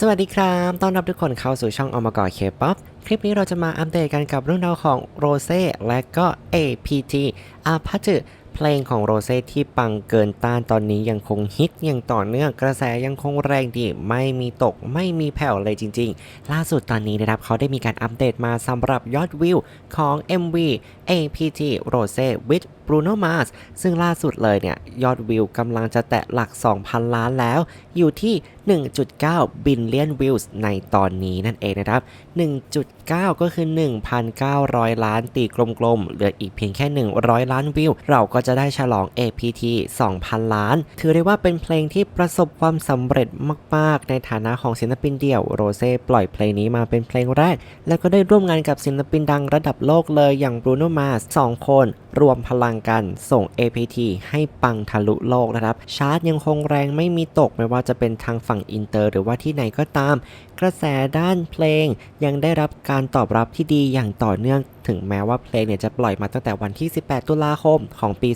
สวัสดีครับ ต้อนรับทุกคนเข้าสู่ช่องอมกอเคป๊อปคลิปนี้เราจะมาอัปเดตกันกับเรื่องราวของโรเซ่และก็ APT อาพัจ เพลงของโรเซ่ที่ปังเกินต้านตอนนี้ยังคงฮิตอย่างต่อเนื่องกระแสยังคงแรงดีไม่มีตกไม่มีแผ่วเลยจริง ๆ ล่าสุดตอนนี้นะครับเขาได้มีการอัปเดตมาสำหรับยอดวิวของ MV APT Rose with Bruno Mars ซึ่งล่าสุดเลยเนี่ย ยอดวิวกำลังจะแตะหลัก 2,000 ล้านแล้ว อยู่ที่ 1.9 บิลเลียนวิวในตอนนี้นั่นเองนะครับ 1.9 ก็คือ 1,900 ล้านตีกลมๆ เหลืออีกเพียงแค่ 100 ล้านวิว เราก็จะได้ฉลอง APT 2,000 ล้าน ถือได้ว่าเป็นเพลงที่ประสบความสำเร็จมาก ๆ ในฐานะของศิลปินเดี่ยวโรเซ่ปล่อยเพลงนี้มาเป็นเพลงแรก แล้วก็ได้ร่วมงานกับศิลปินดังระดับโลกเลยอย่าง Bruno Mars 2คน รวมพลังกันส่ง APT ให้ปังทะลุโลกนะครับ ชาร์ตยังคงแรงไม่มีตกไม่ว่าจะเป็นทางฝั่งอินเตอร์ หรือว่าที่ไหนก็ตาม กระแสด้านเพลงยังได้รับการตอบรับที่ดีอย่างต่อเนื่องถึงแม้ว่าเพลงเนี่ยจะปล่อยมาตั้งแต่วันที่ 18 ตุลาคมของปี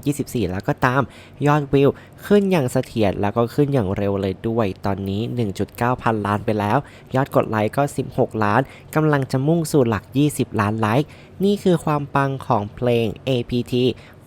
2024 แล้วก็ตาม ยอดวิวขึ้นอย่างเสถียรแล้วก็ขึ้นอย่างเร็วเลยด้วย ตอนนี้ 1.9 พันล้านไปแล้ว ยอดกดไลค์ก็ 16 ล้านกำลังจะมุ่งสู่หลัก 20 ล้านไลค์ นี่คือความปังของเพลง APT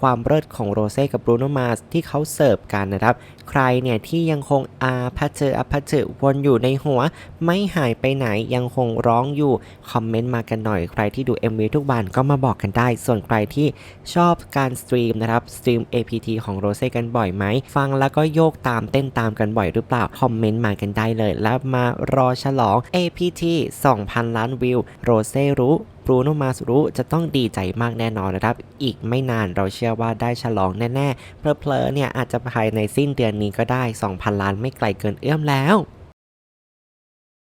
ความเลิศของโรเซ่กับบรูโนมาสที่เขาเสิร์ฟกันนะครับ ใครเนี่ยที่ยังคงอาพัชเจออาพัชเจอวนอยู่ในหัว ไม่หายไปไหนยังคงร้องอยู่ คอมเมนต์มากันหน่อยใครที่ดู MV ทุกวันก็มาบอกกันได้ ส่วนใครที่ชอบการสตรีมนะครับสตรีม APT ของโรเซ่กันบ่อยไหม ฟังแล้วก็โยกตามเต้นตามกันบ่อยหรือเปล่า คอมเมนต์มากันได้เลย แล้วมารอฉลอง APT 2,000 ล้านวิว โรเซ่รู้ บรูโนมาสรู้จะต้องดีใจมากแน่นอนนะครับ อีกไม่นานเราเชื่อว่าได้ฉลองแน่ๆเพลเพลเนี่ยอาจจะภายในสิ้นเดือนนี้ก็ได้ 2,000 ล้านไม่ไกลเกินเอื้อมแล้ว